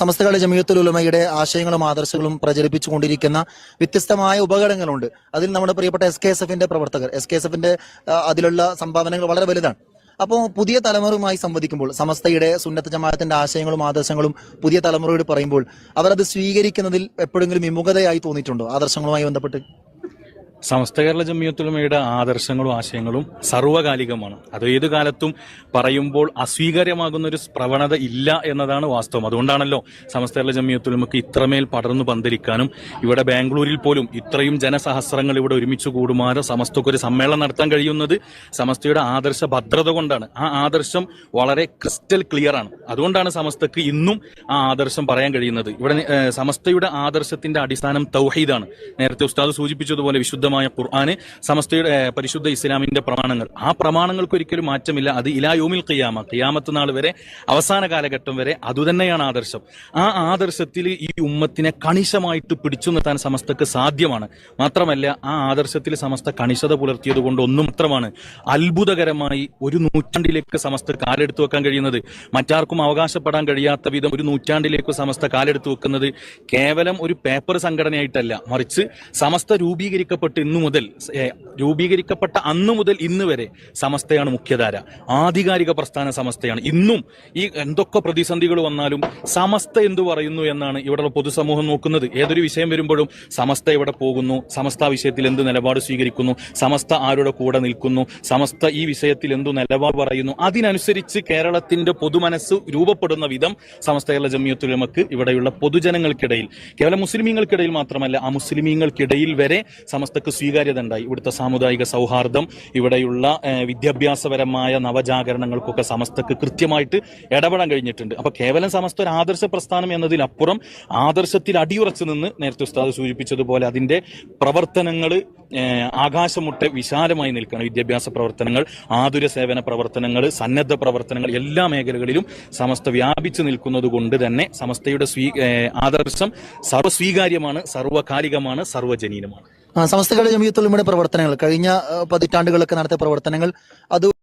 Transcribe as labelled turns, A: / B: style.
A: സമസ്തകളുടെ ജമീയത്തുൽ ഉലമയുടെ ആശയങ്ങളും ആദർശങ്ങളും പ്രചരിപ്പിച്ചുകൊണ്ടിരിക്കുന്ന വ്യത്യസ്തമായ ഉപകരണങ്ങളുണ്ട്. അതിൽ നമ്മുടെ പ്രിയപ്പെട്ട എസ് കെ എസ് എഫിന്റെ പ്രവർത്തകർ എസ് കെ എസ് എഫിന്റെ അതിലുള്ള സംഭാവനകൾ വളരെ വലുതാണ്. അപ്പോൾ പുതിയ തലമുറയുമായി സംവദിക്കുമ്പോൾ സമസ്തയുടെ സുന്നത്ത് ജമാഅത്തിന്റെ ആശയങ്ങളും ആദർശങ്ങളും പുതിയ തലമുറയോട് പറയുമ്പോൾ അവരത് സ്വീകരിക്കുന്നതിൽ എപ്പോഴെങ്കിലും വിമുഖതയായി തോന്നിയിട്ടുണ്ടോ? ആദർശങ്ങളുമായി ബന്ധപ്പെട്ട്.
B: സമസ്ത കേരള ജമിയത്തുലമയുടെ ആദർശങ്ങളും ആശയങ്ങളും സർവകാലികമാണ് അത് ഏത് കാലത്തും പറയുമ്പോൾ അസ്വീകാര്യമാകുന്ന ഒരു പ്രവണത ഇല്ല എന്നതാണ് വാസ്തവം. അതുകൊണ്ടാണല്ലോ സമസ്ത കേരള ജമിയത്തുലമക്ക് ഇത്രമേൽ പടർന്നു പന്തലിക്കാനും ഇവിടെ ബാംഗ്ലൂരിൽ പോലും ഇത്രയും ജനസഹസ്രങ്ങൾ ഇവിടെ ഒരുമിച്ച് കൂടുമാറ സമസ്തക്ക് ഒരു സമ്മേളനം നടത്താൻ കഴിയുന്നത് സമസ്തയുടെ ആദർശ ഭദ്രത കൊണ്ടാണ്. ആ ആദർശം വളരെ ക്രിസ്റ്റൽ ക്ലിയർ ആണ്. അതുകൊണ്ടാണ് സമസ്തക്ക് ഇന്നും ആ ആദർശം പറയാൻ കഴിയുന്നത്. ഇവിടെ സമസ്തയുടെ ആദർശത്തിന്റെ അടിസ്ഥാനം തൗഹീദാണ്. നേരത്തെ ഉസ്താദ് സൂചിപ്പിച്ചതുപോലെ വിശുദ്ധമായ ഖുർആാന് സമസ്തയുടെ പരിശുദ്ധ ഇസ്ലാമിന്റെ പ്രമാണങ്ങൾ. ആ പ്രമാണങ്ങൾക്ക് ഒരിക്കലും മാറ്റമില്ല. അത് ഇലായോമിൽ ഖിയാമ ഖിയാമത്ത് നാൾ വരെ അവസാന കാലഘട്ടം വരെ അതുതന്നെയാണ് ആദർശം. ആ ആദർശത്തിൽ ഈ ഉമ്മത്തിനെ കണിശമായിട്ട് പിടിച്ചു നിർത്താൻ സമസ്തക്ക് സാധ്യമാണ്. മാത്രമല്ല ആ ആദർശത്തിൽ സമസ്ത കണിശത പുലർത്തിയത് കൊണ്ട് ഒന്നും മാത്രമാണ്. അത്ഭുതകരമായി ഒരു നൂറ്റാണ്ടിലേക്ക് സമസ്ത കാലെടുത്തു വെക്കാൻ കഴിയുന്നത്. മറ്റാർക്കും അവകാശപ്പെടാൻ കഴിയാത്ത വിധം ഒരു നൂറ്റാണ്ടിലേക്ക് സമസ്ത കാലെടുത്തു വെക്കുന്നത് കേവലം ഒരു പേപ്പർ സംഘടനയായിട്ടല്ല. മറിച്ച് സമസ്ത രൂപീകരിക്കപ്പെട്ട് ഇന്നു മുതൽ രൂപീകരിക്കപ്പെട്ട അന്നു മുതൽ ഇന്ന് വരെ സമസ്തയാണ് മുഖ്യധാര. ആധികാരിക പ്രസ്ഥാന സമസ്തയാണ്. ഇന്നും ഈ എന്തൊക്കെ പ്രതിസന്ധികൾ വന്നാലും സമസ്ത എന്തു പറയുന്നു എന്നാണ് ഇവിടെയുള്ള പൊതുസമൂഹം നോക്കുന്നത്. ഏതൊരു വിഷയം വരുമ്പോഴും സമസ്ത ഇവിടെ പോകുന്നു സമസ്ത വിഷയത്തിൽ എന്ത് നിലപാട് സ്വീകരിക്കുന്നു സമസ്ത ആരുടെ കൂടെ നിൽക്കുന്നു സമസ്ത ഈ വിഷയത്തിൽ എന്തു നിലപാട് പറയുന്നു അതിനനുസരിച്ച് കേരളത്തിന്റെ പൊതുമനസ്സ് രൂപപ്പെടുന്ന വിധം സമസ്ത കേരള ജമിയത്തുലമക്ക് ഇവിടെയുള്ള പൊതുജനങ്ങൾക്കിടയിൽ കേവലം മുസ്ലിമീങ്ങൾക്കിടയിൽ മാത്രമല്ല ആ മുസ്ലിമീങ്ങൾക്കിടയിൽ വരെ സമസ്തക്ക് സ്വീകാര്യത ഉണ്ടായി ഇവിടുത്തെ സാമുദായിക സൗഹാർദ്ദം ഇവിടെയുള്ള വിദ്യാഭ്യാസപരമായ നവജാഗരണങ്ങൾക്കൊക്കെ സമസ്തക്ക് കൃത്യമായിട്ട് ഇടപെടാൻ കഴിഞ്ഞിട്ടുണ്ട്. അപ്പൊ കേവലം സമസ്ത ഒരു ആദർശ പ്രസ്ഥാനം എന്നതിലപ്പുറം ആദർശത്തിൽ അടിയുറച്ചു നിന്ന് നേരത്തെ ഉസ്താദ് സൂചിപ്പിച്ചതുപോലെ അതിന്റെ പ്രവർത്തനങ്ങൾ ആകാശമുട്ട വിശാലമായി നിൽക്കണം വിദ്യാഭ്യാസ പ്രവർത്തനങ്ങൾ ആതുര സേവന പ്രവർത്തനങ്ങൾ സന്നദ്ധ പ്രവർത്തനങ്ങൾ എല്ലാ മേഖലകളിലും സമസ്ത വ്യാപിച്ചു നിൽക്കുന്നത് കൊണ്ട് തന്നെ സമസ്തയുടെ സ്വീ ആദർശം സർവസ്വീകാര്യമാണ് സർവകാലികമാണ് സർവജനീനമാണ്.
A: ആ, സമസ്തകളുടെ ജമിയത്തുൽ പ്രവർത്തനങ്ങൾ കഴിഞ്ഞ പതിറ്റാണ്ടുകളൊക്കെ നടത്തിയ പ്രവർത്തനങ്ങൾ അത്